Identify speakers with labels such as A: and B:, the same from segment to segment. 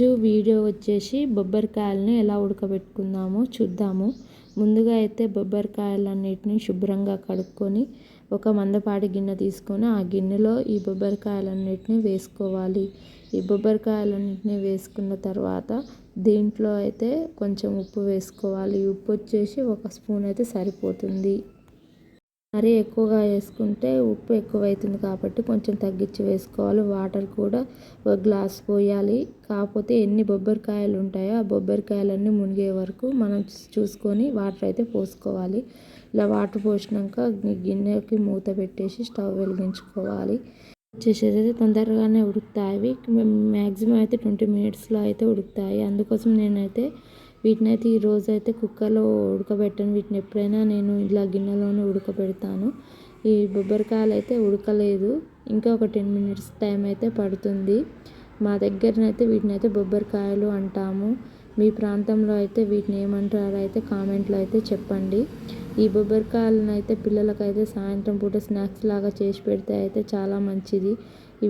A: ఈరోజు వీడియో వచ్చేసి బొబ్బరికాయలని ఎలా ఉడకబెట్టుకుందామో చూద్దాము. ముందుగా అయితే బొబ్బరికాయలన్నిటిని శుభ్రంగా కడుక్కొని ఒక మందపాటి గిన్నె తీసుకొని ఆ గిన్నెలో ఈ బొబ్బరికాయలన్నిటిని వేసుకోవాలి. ఈ బొబ్బరికాయలన్నిటిని వేసుకున్న తర్వాత దీంట్లో అయితే కొంచెం ఉప్పు వేసుకోవాలి. ఉప్పు వచ్చేసి ఒక స్పూన్ అయితే సరిపోతుంది. మరీ ఎక్కువగా వేసుకుంటే ఉప్పు ఎక్కువైతుంది కాబట్టి కొంచెం తగ్గించి వేసుకోవాలి. వాటర్ కూడా ఒక గ్లాస్ పోయాలి. కాకపోతే ఎన్ని బొబ్బరికాయలు ఉంటాయో ఆ బొబ్బరికాయలన్నీ మునిగే వరకు మనం చూసుకొని వాటర్ అయితే పోసుకోవాలి. ఇలా వాటర్ పోసినాక గిన్నెకి మూత పెట్టేసి స్టవ్ వెలిగించుకోవాలి. వచ్చేసేది అయితే తొందరగానే ఉడుకుతాయి. మ్యాక్సిమం అయితే ట్వంటీ మినిట్స్లో అయితే ఉడుకుతాయి. అందుకోసం నేనైతే వీటిని అయితే ఈరోజు అయితే కుక్కర్లో ఉడకబెట్టను. వీటిని ఎప్పుడైనా నేను ఇలా గిన్నెలోనే ఉడకబెడతాను. ఈ బొబ్బరికాయలు అయితే ఉడకలేదు. ఇంకా ఒక టెన్ మినిట్స్ టైం అయితే పడుతుంది. మా దగ్గరనైతే వీటిని అయితే బొబ్బరికాయలు అంటాము. మీ ప్రాంతంలో అయితే వీటిని ఏమంటారో అయితే కామెంట్లో అయితే చెప్పండి. ఈ బొబ్బరికాయలను అయితే పిల్లలకైతే సాయంత్రం పూట స్నాక్స్ లాగా చేసి పెడితే అయితే చాలా మంచిది.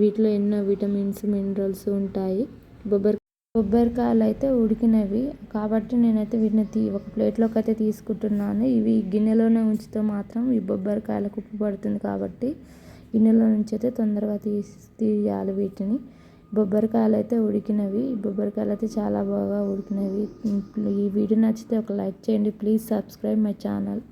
A: వీటిలో ఎన్నో విటమిన్స్ మినరల్స్ ఉంటాయి. బొబ్బరి కొబ్బరికాయలు అయితే ఉడికినవి. కాబట్టి నేనైతే వీటిని తీ ఒక ప్లేట్లోకి అయితే తీసుకుంటున్నాను. ఇవి గిన్నెలోనే ఉంచితే మాత్రం ఈ బొబ్బరికాయలకు ఉప్పు పడుతుంది కాబట్టి గిన్నెలో నుంచి అయితే తొందరగా తీసి తీయాలి వీటిని. బొబ్బరికాయలు అయితే ఉడికినవి. బొబ్బరికాయలు అయితే చాలా బాగా ఉడికినవి. ఈ వీడియో నచ్చితే ఒక లైక్ చేయండి. Please subscribe my channel.